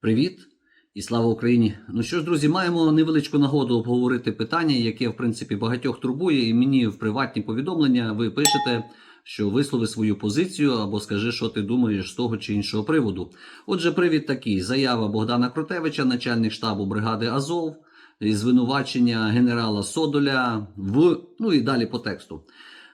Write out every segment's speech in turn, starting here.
Привіт і слава Україні! Ну що ж, друзі, маємо невеличку нагоду обговорити питання, яке в принципі багатьох турбує, і мені в приватні повідомлення ви пишете, що вислови свою позицію або скажи, що ти думаєш з того чи іншого приводу. Отже, привід такий: заява Богдана Кротевича, начальник штабу бригади Азов, звинувачення генерала Содоля в ну і далі по тексту.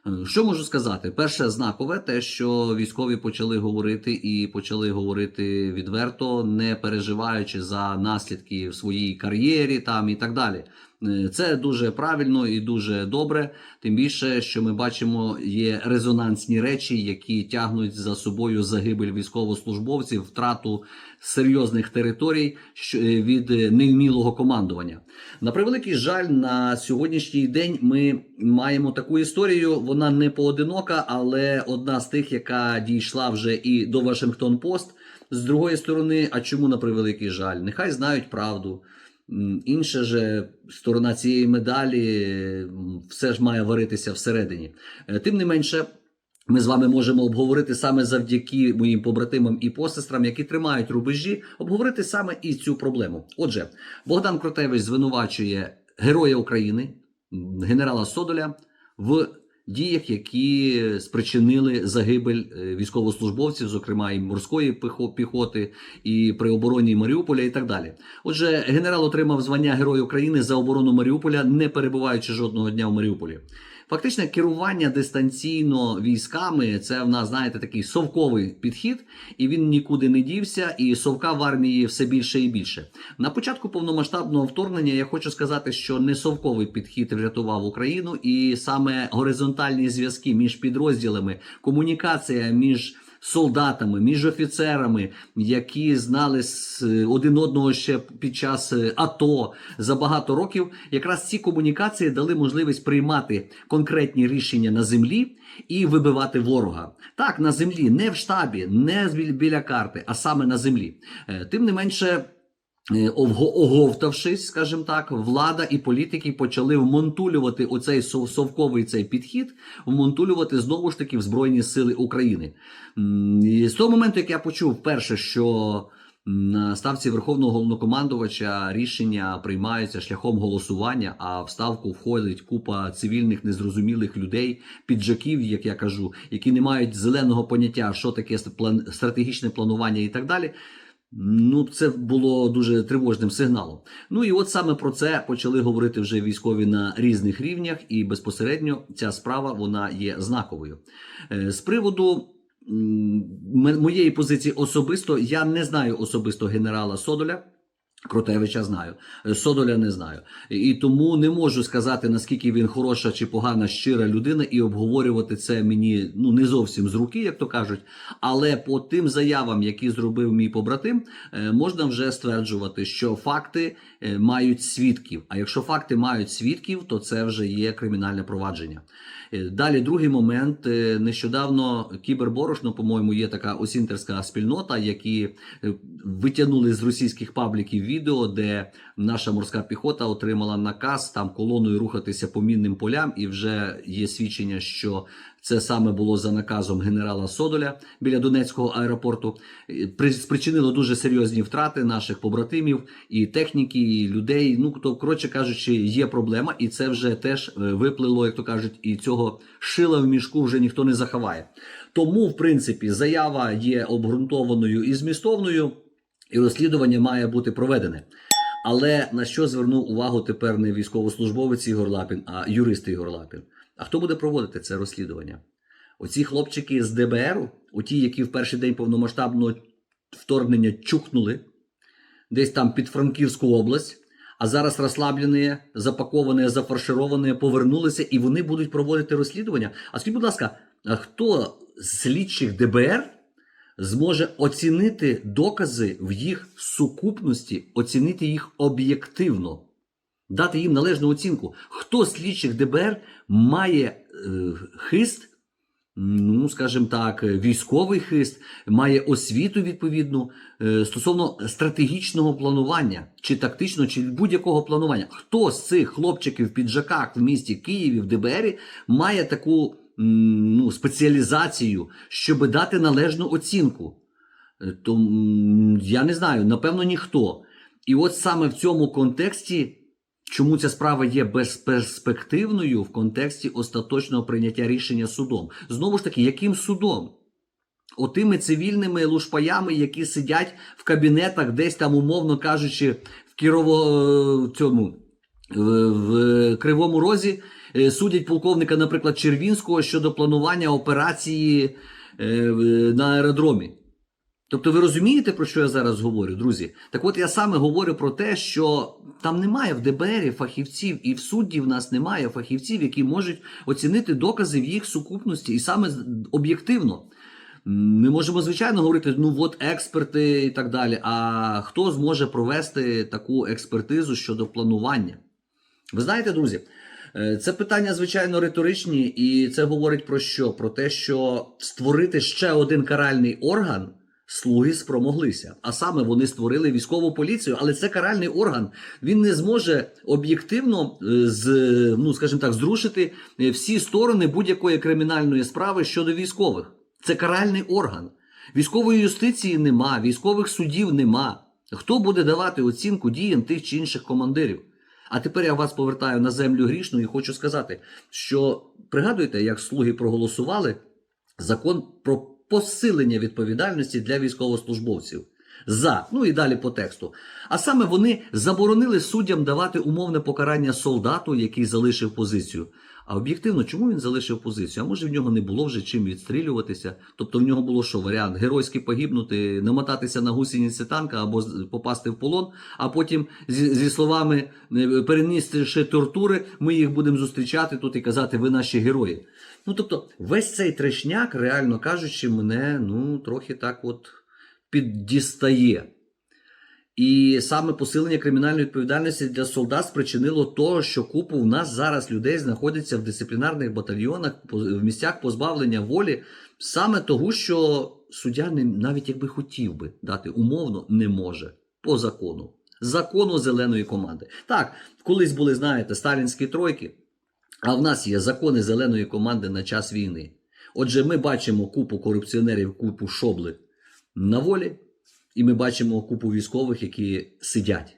Е, Що можу сказати? Перше знакове, те, що військові почали говорити і почали говорити відверто, не переживаючи за наслідки в своїй кар'єрі там і так далі. Е, Це дуже правильно і дуже добре. Тим більше, що ми бачимо, є резонансні речі, які тягнуть за собою загибель військовослужбовців, втрату серйозних територій е, від е, невмілого командування. На превеликий жаль, на сьогоднішній день ми маємо таку історію. Вона не поодинока, але одна з тих, яка дійшла вже і до Вашингтон Пост. З другої сторони, а чому на превеликий жаль? Нехай знають правду. Інша же сторона цієї медалі все ж має варитися всередині. Е, Тим не менше, ми з вами можемо обговорити саме завдяки моїм побратимам і посестрам, які тримають рубежі, обговорити саме і цю проблему. Отже, Богдан Кротевич звинувачує Героя України, генерала Содоля, в діях, які спричинили загибель е, військовослужбовців, зокрема і морської піхо- піхоти, і при обороні Маріуполя, і так далі. Отже, генерал отримав звання Герой України за оборону Маріуполя, не перебуваючи жодного дня в Маріуполі. Фактично, керування дистанційно військами це в нас, знаєте, такий совковий підхід, і він нікуди не дівся. І совка в армії все більше і більше. На початку повномасштабного вторгнення я хочу сказати, що не совковий підхід врятував Україну, і саме горизонтальні зв'язки між підрозділами, комунікація між солдатами, між офіцерами, які знали один одного ще під час е, АТО за багато років. Якраз ці комунікації дали можливість приймати конкретні рішення на землі і вибивати ворога. Так, на землі, не в штабі, не біля карти, а саме на землі. Е, Тим не менше. Е, Оговтавшись, скажімо так, влада і політики почали вмонтулювати оцей сов- совковий цей підхід, вмонтулювати знову ж таки в Збройні Сили України. І з того моменту, як я почув перше, що на ставці Верховного головнокомандувача рішення приймаються шляхом голосування, а в ставку входить купа цивільних незрозумілих людей, піджаків, як я кажу, які не мають зеленого поняття, що таке стратегічне планування і так далі. Ну, це було дуже тривожним сигналом. Ну і от саме про це почали говорити вже військові на різних рівнях, і безпосередньо ця справа вона є знаковою. Е, З приводу моєї позиції особисто, я не знаю особисто генерала Содоля. Кротевича знаю, Содоля не знаю. І тому не можу сказати, наскільки він хороша чи погана щира людина, і обговорювати це мені ну не зовсім з руки, як то кажуть. Але по тим заявам, які зробив мій побратим, е, можна вже стверджувати, що факти е, мають свідків. А якщо факти мають свідків, то це вже є кримінальне провадження. Е, Далі другий момент. Нещодавно кіберборошно, по-моєму, є така осінтерська спільнота, які витягнули з російських пабліків відео, де наша морська піхота отримала наказ там колоною рухатися по мінним полям, і вже є свідчення, що це саме було за наказом генерала Содоля біля Донецького аеропорту. Спричинило дуже серйозні втрати наших побратимів і техніки, і людей. Ну то коротше кажучи, є проблема, і це вже теж е, виплило, як то кажуть, і цього шила в мішку вже ніхто не заховає. Тому, в принципі, заява є обґрунтованою і змістовною, і розслідування має бути проведене. Але на що звернув увагу тепер не військовослужбовець Ігор Лапін, а юрист Ігор Лапін? А хто буде проводити це розслідування? Оці хлопчики з ДБРу, оті, які в перший день повномасштабного вторгнення чухнули десь там під Франківську область, а зараз розслаблені, запаковані, зафаршировані, повернулися і вони будуть проводити розслідування. А скажіть, будь ласка, хто з слідчих ДБР зможе оцінити докази в їх сукупності, оцінити їх об'єктивно? дати їм належну оцінку. Хто слідчих ДБР має е, хист, ну скажімо так, військовий хист, має освіту відповідну е, стосовно стратегічного планування, чи тактичного, чи будь-якого планування. Хто з цих хлопчиків в піджаках в місті Києві в ДБРі має таку ну, спеціалізацію, щоб дати належну оцінку? Е, То я не знаю, напевно, ніхто. І от саме в цьому контексті, чому ця справа є безперспективною в контексті остаточного прийняття рішення судом. Знову ж таки, яким судом? Отими цивільними лушпаями, які сидять в кабінетах, десь там, умовно кажучи, в Кірово е, цьому в, Кривому Розі судять полковника, наприклад, Червінського щодо планування операції е, на аеродромі. Тобто ви розумієте, про що я зараз говорю, друзі? Так от я саме говорю про те, що там немає в ДБРі фахівців, і в судді в нас немає фахівців, які можуть оцінити докази в їх сукупності, і саме об'єктивно. Ми можемо, звичайно, говорити, ну от експерти і так далі. А хто зможе провести таку експертизу щодо планування? Ви знаєте, друзі, е, це питання, звичайно, риторичні, і це говорить про що? Про те, що створити ще один каральний орган слуги спромоглися. А саме вони створили військову поліцію, але це каральний орган. Він не зможе об'єктивно е, з, ну, скажімо так, зрушити е, всі сторони будь-якої кримінальної справи щодо військових. Це каральний орган. Військової юстиції нема, військових судів нема. Хто буде давати оцінку діям тих чи інших командирів? А тепер я вас повертаю на землю грішну і хочу сказати, що пригадуєте, як слуги проголосували закон про посилення відповідальності для військовослужбовців. За, ну і далі по тексту. А саме вони заборонили суддям давати умовне покарання солдату, який залишив позицію. А об'єктивно, чому він залишив позицію? А може в нього не було вже чим відстрілюватися? Тобто в нього було що варіант геройськи погибнути, намотатися на гусениці танка або попасти в полон, а потім зі, зі словами е, перенісши тортури, ми їх будемо зустрічати тут і казати, ви наші герої. Ну тобто, весь цей трешняк, реально кажучи, мене ну трохи так от піддістає. І саме посилення кримінальної відповідальності для солдат спричинило то, що купу в нас зараз людей знаходяться в дисциплінарних батальйонах, в місцях позбавлення волі, саме того, що суддя не, навіть якби хотів би дати умовно, не може по закону. Закону зеленої команди. Так, колись були, знаєте, сталінські тройки, а в нас є закони зеленої команди на час війни. Отже, ми бачимо купу корупціонерів, купу шобли на волі, і ми бачимо купу військових, які сидять.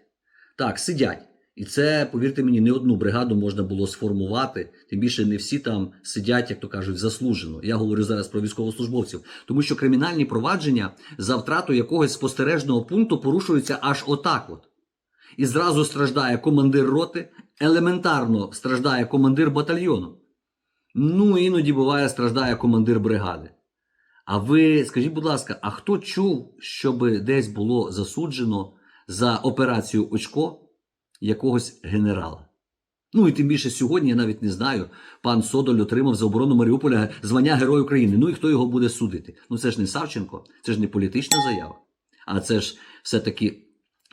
Так, сидять. І це, повірте мені, не одну бригаду можна було сформувати. Тим більше не всі там сидять, як то кажуть, заслужено. Я говорю зараз про військовослужбовців, тому що кримінальні провадження за втрату якогось спостережного пункту порушуються аж отак. От. І зразу страждає командир роти, елементарно страждає командир батальйону. Ну, іноді буває, страждає командир бригади. А ви скажіть, будь ласка, а хто чув, щоб десь було засуджено за операцію очко якогось генерала? Ну і тим більше сьогодні я навіть не знаю. Пан Содоль отримав за оборону Маріуполя звання Герой України. Ну і хто його буде судити? Ну це ж не Савченко, це ж не політична заява. А це ж все-таки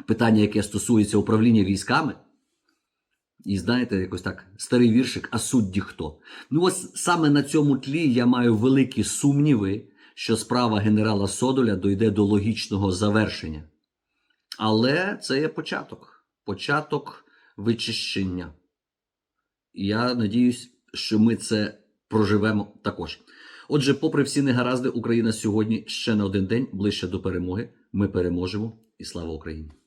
питання, яке стосується управління військами. І знаєте, якось так, старий віршик, а судді хто? Ну, ось саме на цьому тлі я маю великі сумніви, що справа генерала Содоля дойде до логічного завершення. Але це є початок. Початок вичищення. Я надіюсь, що ми це проживемо також. Отже, попри всі негаразди, Україна сьогодні ще на один день ближче до перемоги. Ми переможемо і слава Україні!